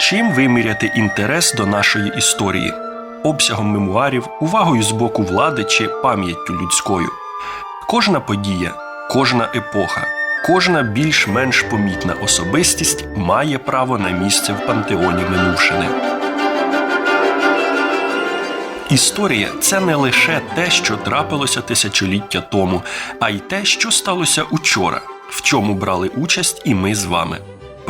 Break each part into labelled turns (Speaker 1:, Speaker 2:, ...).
Speaker 1: Чим виміряти інтерес до нашої історії? Обсягом мемуарів, увагою з боку влади чи пам'яттю людською? Кожна подія, кожна епоха, кожна більш-менш помітна особистість має право на місце в пантеоні минувшини. Історія це не лише те, що трапилося тисячоліття тому, а й те, що сталося учора, в чому брали участь і ми з вами.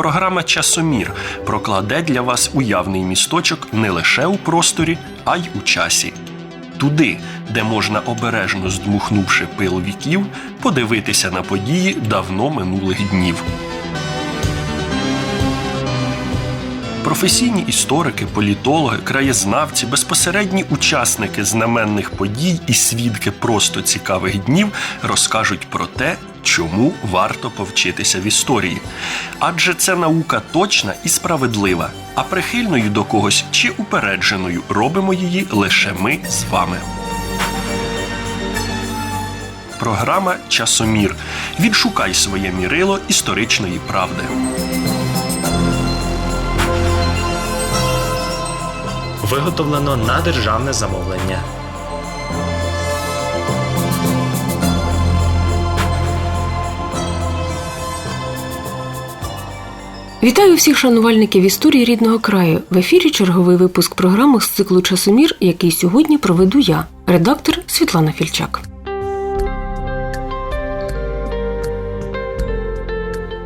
Speaker 1: Програма Часомір прокладе для вас уявний місточок не лише у просторі, а й у часі. Туди, де можна обережно здмухнувши пил віків, подивитися на події давно минулих днів. Професійні історики, політологи, краєзнавці, безпосередні учасники знаменних подій і свідки просто цікавих днів розкажуть про те, чому варто повчитися в історії. Адже це наука точна і справедлива, а прихильною до когось чи упередженою робимо її лише ми з вами. Програма Часомір. Відшукай своє мірило історичної правди.
Speaker 2: Виготовлено на державне замовлення.
Speaker 3: Вітаю всіх шанувальників історії рідного краю. В ефірі черговий випуск програми з циклу Часомір, який сьогодні проведу я, редактор Світлана Фільчак.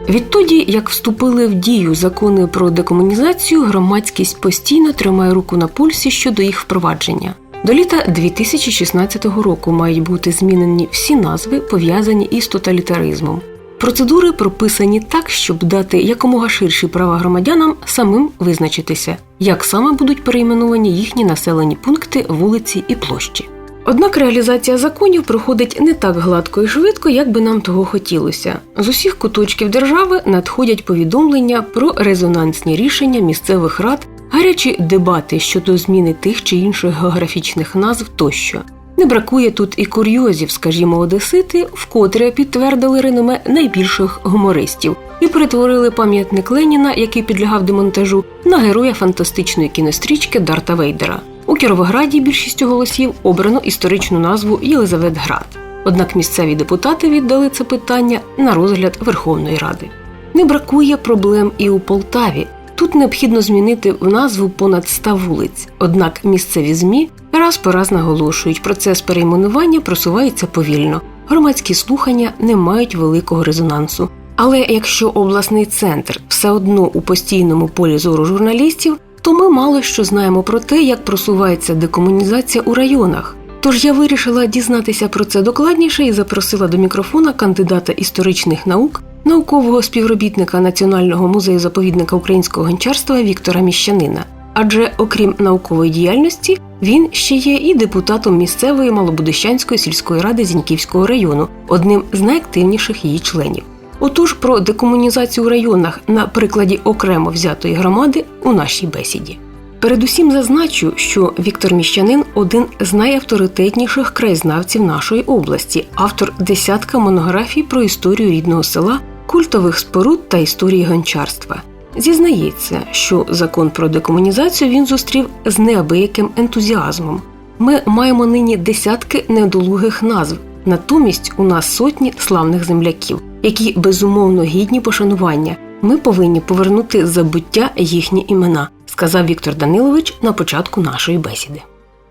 Speaker 3: Відтоді, як вступили в дію закони про декомунізацію, громадськість постійно тримає руку на пульсі щодо їх впровадження. До літа 2016 року мають бути змінені всі назви, пов'язані із тоталітаризмом. Процедури прописані так, щоб дати якомога ширші права громадянам самим визначитися, як саме будуть перейменовані їхні населені пункти, вулиці і площі. Однак реалізація законів проходить не так гладко і швидко, як би нам того хотілося. З усіх куточків держави надходять повідомлення про резонансні рішення місцевих рад, гарячі дебати щодо зміни тих чи інших географічних назв тощо. Не бракує тут і курйозів, скажімо, одесити, вкотре підтвердили реноме найбільших гумористів і перетворили пам'ятник Леніна, який підлягав демонтажу, на героя фантастичної кінострічки Дарта Вейдера. У Кіровограді більшістю голосів обрано історичну назву Єлизаветград. Однак місцеві депутати віддали це питання на розгляд Верховної Ради. Не бракує проблем і у Полтаві. Тут необхідно змінити в назву понад 100 вулиць. Однак місцеві змі раз по раз наголошують, процес перейменування просувається повільно. Громадські слухання не мають великого резонансу. Але якщо обласний центр все одно у постійному полі зору журналістів, то ми мало що знаємо про те, як просувається декомунізація у районах. Тож я вирішила дізнатися про це докладніше і запросила до мікрофона кандидата історичних наук, наукового співробітника Національного музею заповідника українського гончарства Віктора Міщанина. Адже, окрім наукової діяльності, він ще є і депутатом місцевої Малобудищанської сільської ради Зіньківського району, одним з найактивніших її членів. Отож, про декомунізацію у районах на прикладі окремо взятої громади у нашій бесіді. Передусім зазначу, що Віктор Міщанин один з найавторитетніших краєзнавців нашої області, автор десятка монографій про історію рідного села, культових споруд та історії гончарства. Зізнається, що закон про декомунізацію він зустрів з неабияким ентузіазмом. Ми маємо нині десятки недолугих назв, натомість у нас сотні славних земляків, які безумовно гідні пошанування. Ми повинні повернути забуття їхні імена, сказав Віктор Данилович на початку нашої бесіди.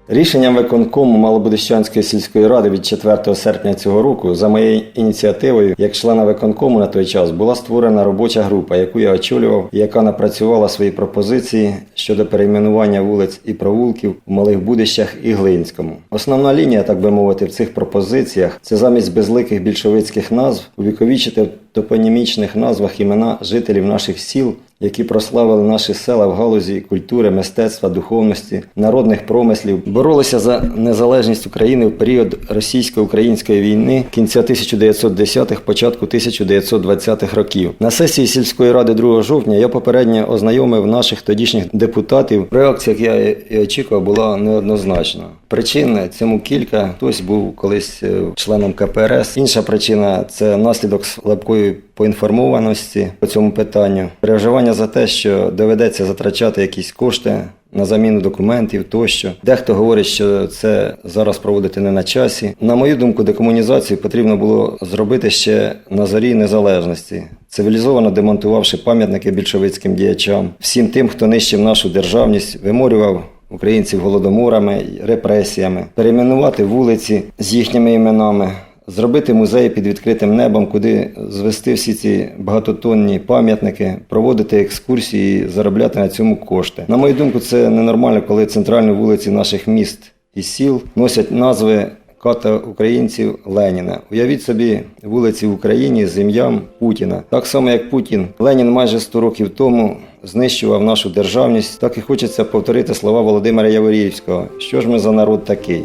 Speaker 4: Рішенням виконкому Малобудищанської сільської ради від 4 серпня цього року за моєю ініціативою, як члена виконкому на той час, була створена робоча група, яку я очолював, яка напрацювала свої пропозиції щодо перейменування вулиць і провулків у Малих Будищах і Глинському. Основна лінія, так би мовити, в цих пропозиціях це замість безликих більшовицьких назв увіковічити в топонімічних назвах імена жителів наших сіл, які прославили наші села в галузі культури, мистецтва, духовності, народних промислів, боролися за незалежність України в період російсько-української війни кінця 1910-х, початку 1920-х років. На сесії сільської ради 2 жовтня я попередньо ознайомив наших тодішніх депутатів. Реакція, як я і очікував, була неоднозначна. Причин цьому кілька. Хтось був колись е, членом КПРС. Інша причина це наслідок слабкої поінформованості по цьому питанню. Переживання за те, що доведеться затрачати якісь кошти на заміну документів тощо. Дехто говорить, що це зараз проводити не на часі. На мою думку, декомунізацію потрібно було зробити ще на зорі незалежності, цивілізовано демонтувавши пам'ятники більшовицьким діячам, всім тим, хто нищив нашу державність, виморював українців голодоморами, репресіями, перейменувати вулиці з їхніми іменами. Зробити музеї під відкритим небом, куди звести всі ці багатотонні пам'ятники, проводити екскурсії, заробляти на цьому кошти. На мою думку, це ненормально, коли центральні вулиці наших міст і сіл носять назви ката українців Леніна. Уявіть собі вулиці в Україні з ім'ям Путіна. Так само, як Путін, Ленін майже 100 років тому знищував нашу державність. Так і хочеться повторити слова Володимира Яворівського. Що ж ми за народ такий?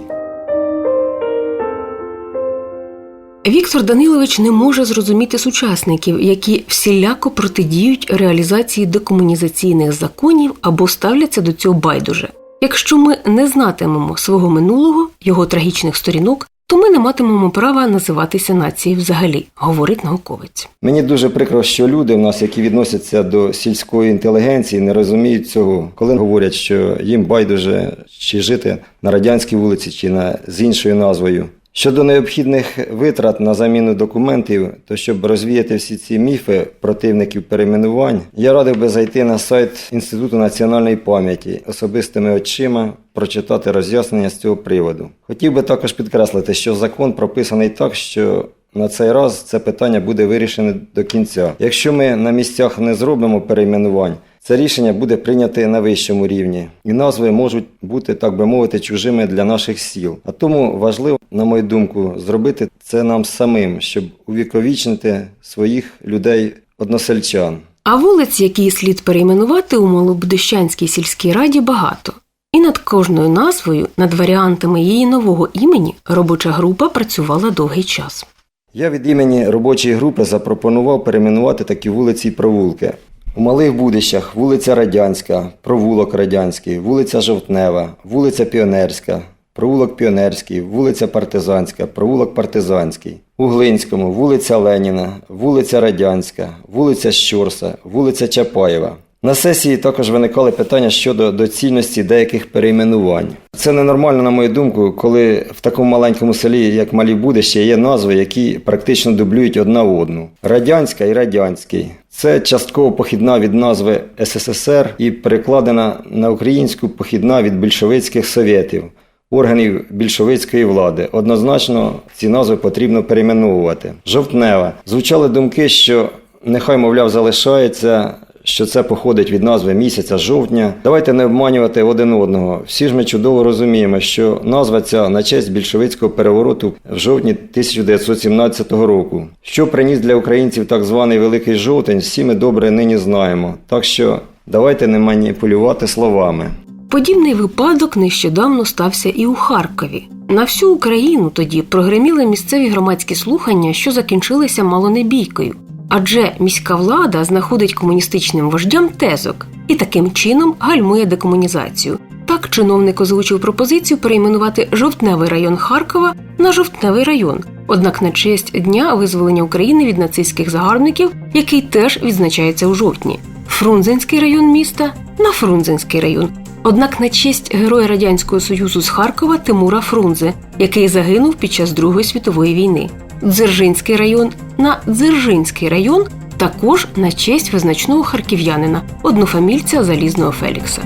Speaker 3: Віктор Данилович не може зрозуміти сучасників, які всіляко протидіють реалізації декомунізаційних законів або ставляться до цього байдуже. Якщо ми не знатимемо свого минулого, його трагічних сторінок, то ми не матимемо права називатися нацією взагалі, говорить науковець.
Speaker 4: Мені дуже прикро, що люди в нас, які відносяться до сільської інтелігенції, не розуміють цього, коли говорять, що їм байдуже чи жити на радянській вулиці, чи на з іншою назвою. Щодо необхідних витрат на заміну документів, то щоб розвіяти всі ці міфи противників перейменувань, я радив би зайти на сайт Інституту національної пам'яті особистими очима, прочитати роз'яснення з цього приводу. Хотів би також підкреслити, що закон прописаний так, що на цей раз це питання буде вирішене до кінця. Якщо ми на місцях не зробимо перейменувань, це рішення буде прийняте на вищому рівні, і назви можуть бути, так би мовити, чужими для наших сіл. А тому важливо, на мою думку, зробити це нам самим, щоб увіковічнити своїх людей односельчан.
Speaker 3: А вулиць, які слід перейменувати у Малобудищанській сільській раді, багато. І над кожною назвою, над варіантами її нового імені, робоча група працювала довгий час.
Speaker 4: Я від імені робочої групи запропонував перейменувати такі вулиці і провулки. У Малих Будищах вулиця Радянська, провулок Радянський, вулиця Жовтнева, вулиця Піонерська, провулок Піонерський, вулиця Партизанська, провулок Партизанський. У Глинському вулиця Леніна, вулиця Радянська, вулиця Щорса, вулиця Чапаєва. На сесії також виникали питання щодо доцільності деяких перейменувань. Це ненормально, на мою думку, коли в такому маленькому селі, як Малі Будище, є назви, які практично дублюють одна одну: Радянська і Радянський. Це частково похідна від назви СССР і перекладена на українську похідна від більшовицьких совєтів, органів більшовицької влади. Однозначно ці назви потрібно перейменовувати. Жовтнева. Звучали думки, що нехай, мовляв, залишається що це походить від назви місяця жовтня. Давайте не обманювати один одного. Всі ж ми чудово розуміємо, що назва ця на честь більшовицького перевороту в жовтні 1917 року. Що приніс для українців так званий Великий Жовтень, всі ми добре нині знаємо. Так що давайте не маніпулювати словами.
Speaker 3: Подібний випадок нещодавно стався і у Харкові. На всю Україну тоді прогреміли місцеві громадські слухання, що закінчилися мало не бійкою. Адже міська влада знаходить комуністичним вождям тезок і таким чином гальмує декомунізацію. Так чиновник озвучив пропозицію перейменувати жовтневий район Харкова на жовтневий район. Однак на честь дня визволення України від нацистських загарбників, який теж відзначається у жовтні, Фрунзенський район міста на Фрунзенський район. Однак на честь героя радянського союзу з Харкова Тимура Фрунзе, який загинув під час Другої світової війни. Дзержинський район на Дзержинський район також на честь визначного харків'янина, однофамільця Залізного Фелікса.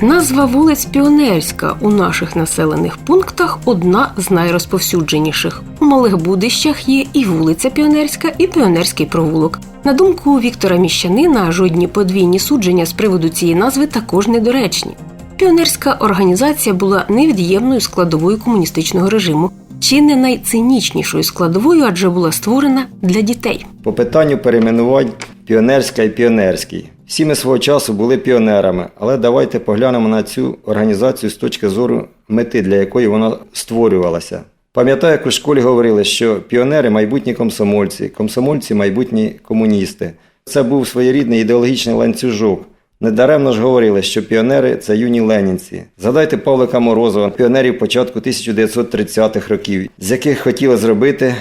Speaker 3: Назва вулиць Піонерська у наших населених пунктах одна з найрозповсюдженіших. У малих будищах є і вулиця Піонерська, і Піонерський провулок. На думку Віктора Міщанина, жодні подвійні судження з приводу цієї назви також недоречні. Піонерська організація була невід'ємною складовою комуністичного режиму, чи не найцинічнішою складовою, адже була створена для дітей.
Speaker 4: По питанню перейменувань піонерська і піонерський. Всі ми свого часу були піонерами, але давайте поглянемо на цю організацію з точки зору мети, для якої вона створювалася. Пам'ятаю, як у школі говорили, що піонери майбутні комсомольці, комсомольці майбутні комуністи. Це був своєрідний ідеологічний ланцюжок. Недаремно ж говорили, що піонери це юні ленінці. Згадайте Павлика Морозова, піонерів початку 1930-х років, з яких хотіли зробити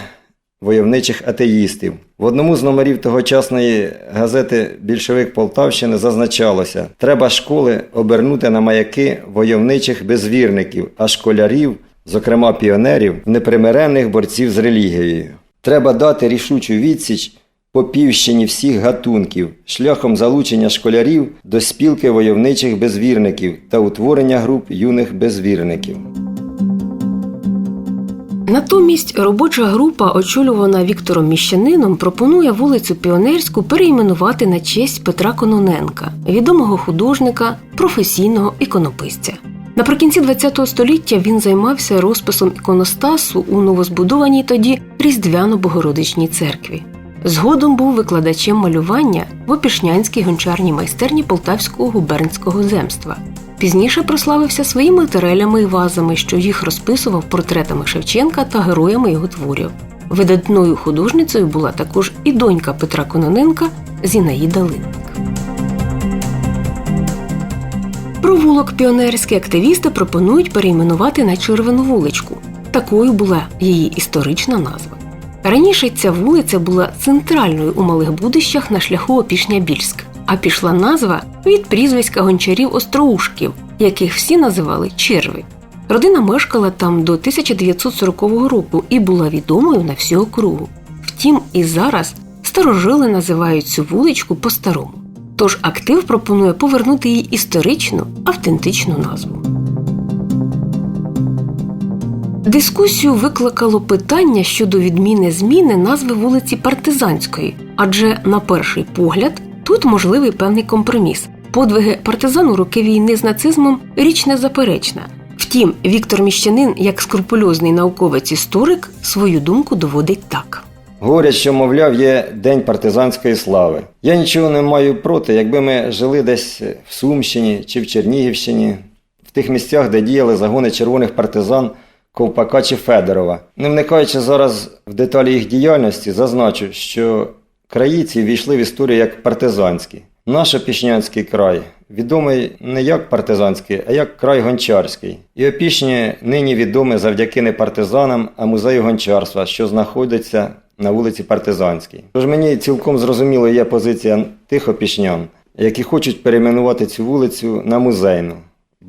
Speaker 4: войовничих атеїстів. В одному з номерів тогочасної газети Більшовик Полтавщини зазначалося: треба школи обернути на маяки войовничих безвірників, а школярів, зокрема піонерів, непримиренних борців з релігією. Треба дати рішучу відсіч попівщині всіх гатунків шляхом залучення школярів до спілки войовничих безвірників та утворення груп юних безвірників.
Speaker 3: Натомість робоча група, очолювана Віктором Міщанином, пропонує вулицю Піонерську перейменувати на честь Петра Кононенка, відомого художника, професійного іконописця. Наприкінці ХХ століття він займався розписом іконостасу у новозбудованій тоді Різдвяно-Богородичній церкві. Згодом був викладачем малювання в Опішнянській гончарній майстерні Полтавського губернського земства. Пізніше прославився своїми терелями і вазами, що їх розписував портретами Шевченка та героями його творів. Видатною художницею була також і донька Петра Кононенка Зінаїда Линник. Провулок піонерські активісти пропонують перейменувати на червону вуличку. Такою була її історична назва. Раніше ця вулиця була центральною у малих будищах на шляху Опішня-Більськ, а пішла назва від прізвиська гончарів Остроушків, яких всі називали черви. Родина мешкала там до 1940 року і була відомою на всю округу. Втім, і зараз старожили називають цю вуличку по-старому. Тож актив пропонує повернути їй історичну, автентичну назву. Дискусію викликало питання щодо відміни зміни назви вулиці Партизанської, адже на перший погляд тут можливий певний компроміс. Подвиги партизан у роки війни з нацизмом річ незаперечна. Втім, Віктор Міщанин, як скрупульозний науковець-історик, свою думку доводить так.
Speaker 4: Говорять, що, мовляв, є День партизанської слави. Я нічого не маю проти, якби ми жили десь в Сумщині чи в Чернігівщині, в тих місцях, де діяли загони червоних партизан Ковпака чи Федорова. Не вникаючи зараз в деталі їх діяльності, зазначу, що країці війшли в історію як партизанські. Наш Опішнянський край відомий не як партизанський, а як край гончарський. І Опішні нині відомі завдяки не партизанам, а музею гончарства, що знаходиться на вулиці Партизанській. Тож мені цілком зрозуміло є позиція тих опішнян, які хочуть перейменувати цю вулицю на музейну.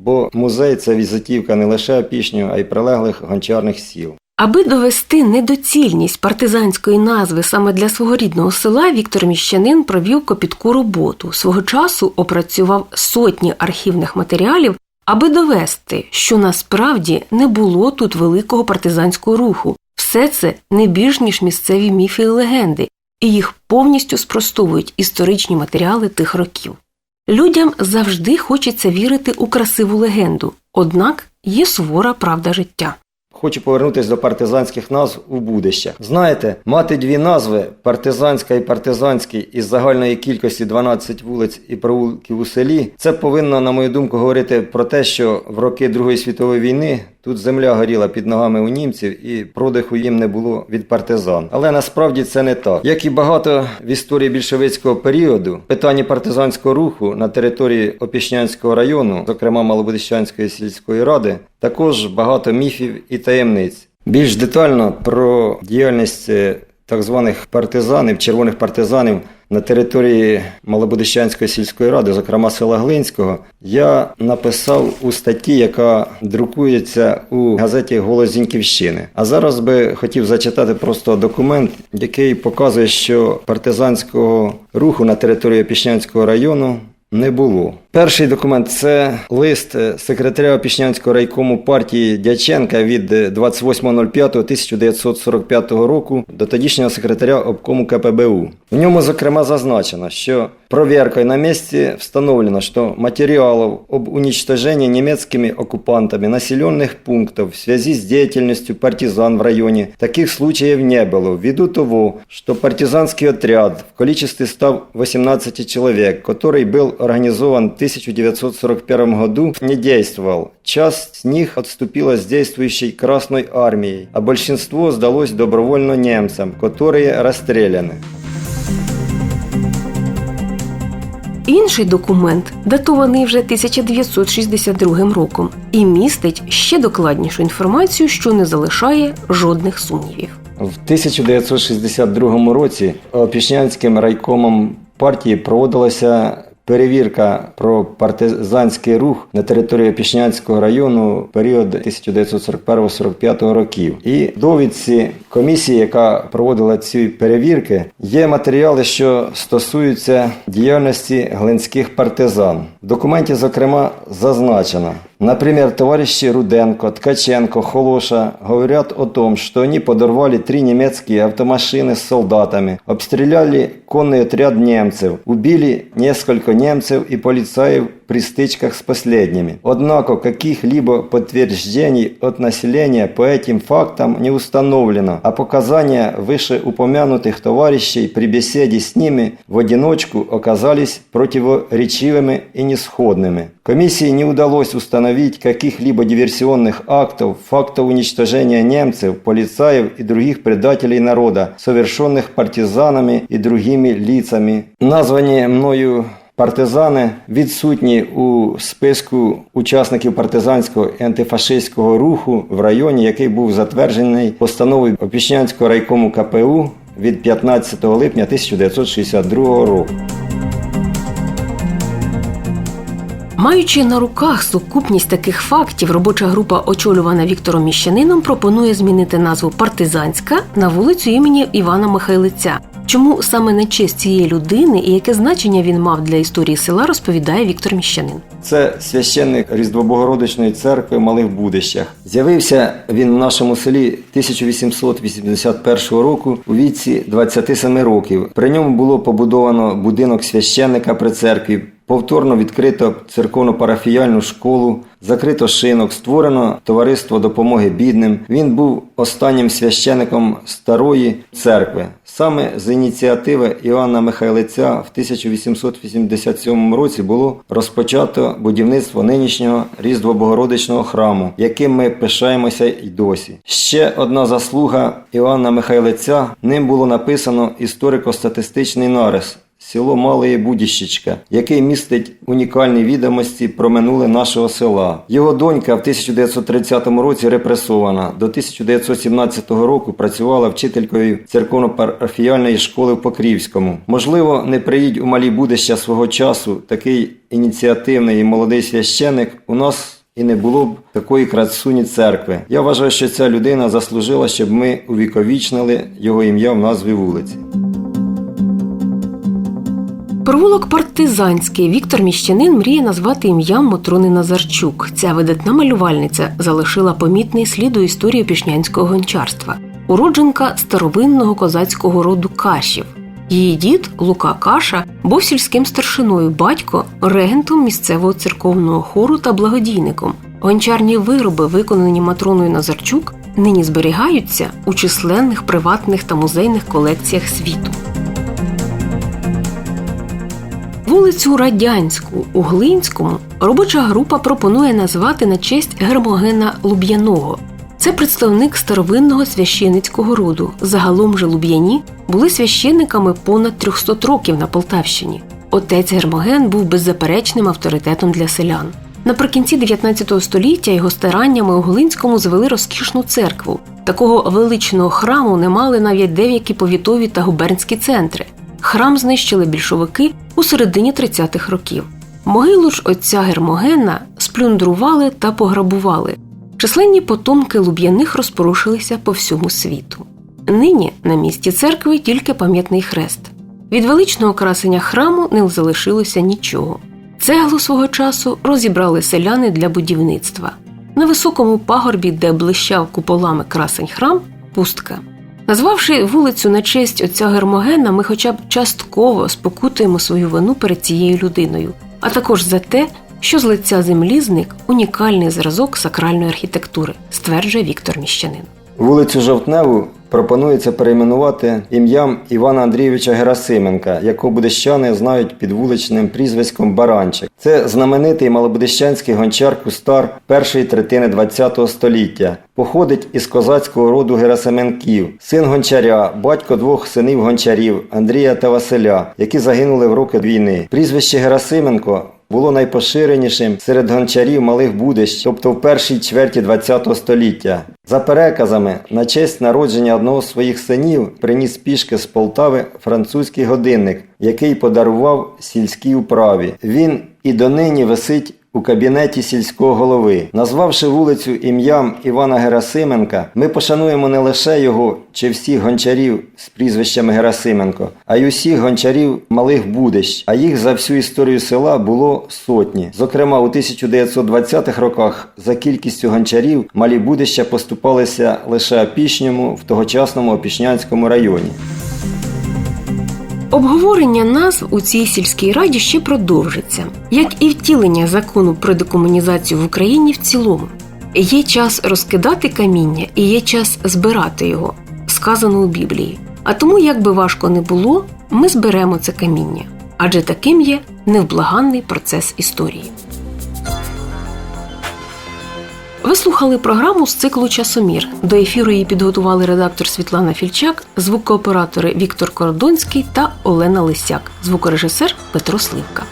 Speaker 4: Бо музей це візитівка не лише опішню, а й прилеглих гончарних сіл.
Speaker 3: Аби довести недоцільність партизанської назви саме для свого рідного села, Віктор Міщанин провів копітку роботу. Свого часу опрацював сотні архівних матеріалів, аби довести, що насправді не було тут великого партизанського руху. Все це не більш ніж місцеві міфи і легенди, і їх повністю спростовують історичні матеріали тих років. Людям завжди хочеться вірити у красиву легенду, однак є сувора правда життя.
Speaker 4: Хочу повернутися до партизанських назв у будище. Знаєте, мати дві назви партизанська і партизанський із загальної кількості 12 вулиць і провулків у селі. Це повинно, на мою думку, говорити про те, що в роки Другої світової війни тут земля горіла під ногами у німців і продиху їм не було від партизан. Але насправді це не так. Як і багато в історії більшовицького періоду, питання партизанського руху на території Опішнянського району, зокрема Малобудищанської сільської ради, також багато міфів і таємниць. Більш детально про діяльність е, так званих партизанів, червоних партизанів на території Малобудищанської сільської ради, зокрема села Глинського, я написав у статті, яка друкується у газеті Голос Зіньківщини. А зараз би хотів зачитати просто документ, який показує, що партизанського руху на території Пішнянського району не було. Перший документ це лист секретаря Опішнянського райкому партії Дяченка від 28.05.1945 року до тодішнього секретаря обкому КПБУ. В ньому, зокрема, зазначено, що проверкой на месте встановлено, что материалов об уничтожении немецкими оккупантами населенных пунктов в связи с деятельностью партизан в районе таких случаев не было, ввиду того, что партизанский отряд в количестве 118 человек, который был организован в 1941 году, не действовал. Часть с них отступила с действующей Красной армией, а большинство сдалось добровольно немцам, которые расстреляны.
Speaker 3: Інший документ датований вже 1962 роком і містить ще докладнішу інформацію, що не залишає жодних сумнівів.
Speaker 4: В 1962 році Опішнянським райкомом партії проводилася перевірка про партизанський рух на території Пішнянського району в період 1941-45 років. І довідці комісії, яка проводила ці перевірки, є матеріали, що стосуються діяльності глинських партизан. В документі, зокрема, зазначено. Например, товарищи Руденко, Ткаченко, Холоша говорят о том, что они подорвали три немецкие автомашины с солдатами, обстреляли конный отряд немцев, убили несколько немцев и полицаев при стычках с последними. Однако каких-либо подтверждений от населения по этим фактам не установлено, а показания вышеупомянутых товарищей при беседе с ними в одиночку оказались противоречивыми и несходными. Комиссии не удалось установить каких-либо диверсионных актов, фактов уничтожения немцев, полицаев и других предателей народа, совершенных партизанами и другими лицами. Названі мною партизани відсутні у списку учасників партизанського і антифашистського руху в районі, який був затверджений постановою Опішнянського райкому КПУ від 15 липня 1962 року.
Speaker 3: Маючи на руках сукупність таких фактів, робоча група, очолювана Віктором Міщанином, пропонує змінити назву партизанська на вулицю імені Івана Михайлиця. Чому саме на честь цієї людини і яке значення він мав для історії села, розповідає Віктор Міщанин.
Speaker 4: Це священник Різдвобогородичної церкви Малих Будищах. З'явився він в нашому селі 1881 року у віці 27 років. При ньому було побудовано будинок священника при церкві. Повторно відкрито церковно-парафіяльну школу, закрито шинок, створено товариство допомоги бідним. Він був останнім священником старої церкви. Саме з ініціативи Іоанна Михайлиця в 1887 році було розпочато будівництво нинішнього Різдво-Богородичного храму, яким ми пишаємося й досі. Ще одна заслуга Іоанна Михайлиця ним було написано історико-статистичний нарис село Мале Будіщичка, який містить унікальні відомості про минуле нашого села. Його донька в 1930 році репресована. До 1917 року працювала вчителькою церковно-парафіяльної школи в Покрівському. Можливо, не приїдь у малі будища свого часу такий ініціативний і молодий священик у нас. І не було б такої красуні церкви. Я вважаю, що ця людина заслужила, щоб ми увіковічнили його ім'я в назві вулиці.
Speaker 3: Провулок партизанський Віктор Міщанин мріє назвати ім'ям Мотрони Назарчук. Ця видатна малювальниця залишила помітний слід у історії пішнянського гончарства, уродженка старовинного козацького роду кашів. Її дід Лука Каша був сільським старшиною, батько регентом місцевого церковного хору та благодійником. Гончарні вироби, виконані Матроною Назарчук, нині зберігаються у численних приватних та музейних колекціях світу. Вулицю Радянську у Глинському робоча група пропонує назвати на честь Гермогена Луб'яного. Це представник старовинного священицького роду. Загалом же Луб'яні були священниками понад 300 років на Полтавщині. Отець Гермоген був беззаперечним авторитетом для селян. Наприкінці 19 століття його стараннями у Глинському звели розкішну церкву. Такого величного храму не мали навіть деякі повітові та губернські центри. Храм знищили більшовики у середині 30-х років. Могилу ж отця Гермогена сплюндрували та пограбували. Численні потомки луб'яних розпорушилися по всьому світу. Нині на місці церкви тільки пам'ятний хрест. Від величного красення храму не залишилося нічого. Цеглу свого часу розібрали селяни для будівництва. На високому пагорбі, де блищав куполами красень храм, пустка. Назвавши вулицю на честь отця Гермогена, ми хоча б частково спокутуємо свою вину перед цією людиною, а також за те, що з лиця землі зник унікальний зразок сакральної архітектури, стверджує Віктор Міщанин.
Speaker 4: Вулицю Жовтневу пропонується перейменувати ім'ям Івана Андрійовича Герасименка, якого будищани знають під вуличним прізвиськом Баранчик. Це знаменитий малобудищанський гончар Кустар першої третини ХХ століття. Походить із козацького роду Герасименків, син гончаря, батько двох синів гончарів Андрія та Василя, які загинули в роки війни. Прізвище Герасименко було найпоширенішим серед гончарів малих будищ, тобто в першій чверті ХХ століття. За переказами, на честь народження одного з своїх синів приніс пішки з Полтави французький годинник, який подарував сільській управі. Він і донині висить у кабінеті сільського голови. Назвавши вулицю ім'ям Івана Герасименка, ми пошануємо не лише його чи всіх гончарів з прізвищами Герасименко, а й усіх гончарів малих будищ. А їх за всю історію села було сотні. Зокрема, у 1920-х роках за кількістю гончарів малі будища поступалися лише Опішньому в тогочасному Опішнянському районі.
Speaker 3: Обговорення назв у цій сільській раді ще продовжиться, як і втілення закону про декомунізацію в Україні в цілому. Є час розкидати каміння і є час збирати його, сказано у Біблії. А тому, як би важко не було, ми зберемо це каміння, адже таким є невблаганний процес історії. Слухали програму з циклу Часомір. До ефіру її підготували редактор Світлана Фільчак, звукооператори Віктор Кордонський та Олена Лисяк, звукорежисер Петро Сливка.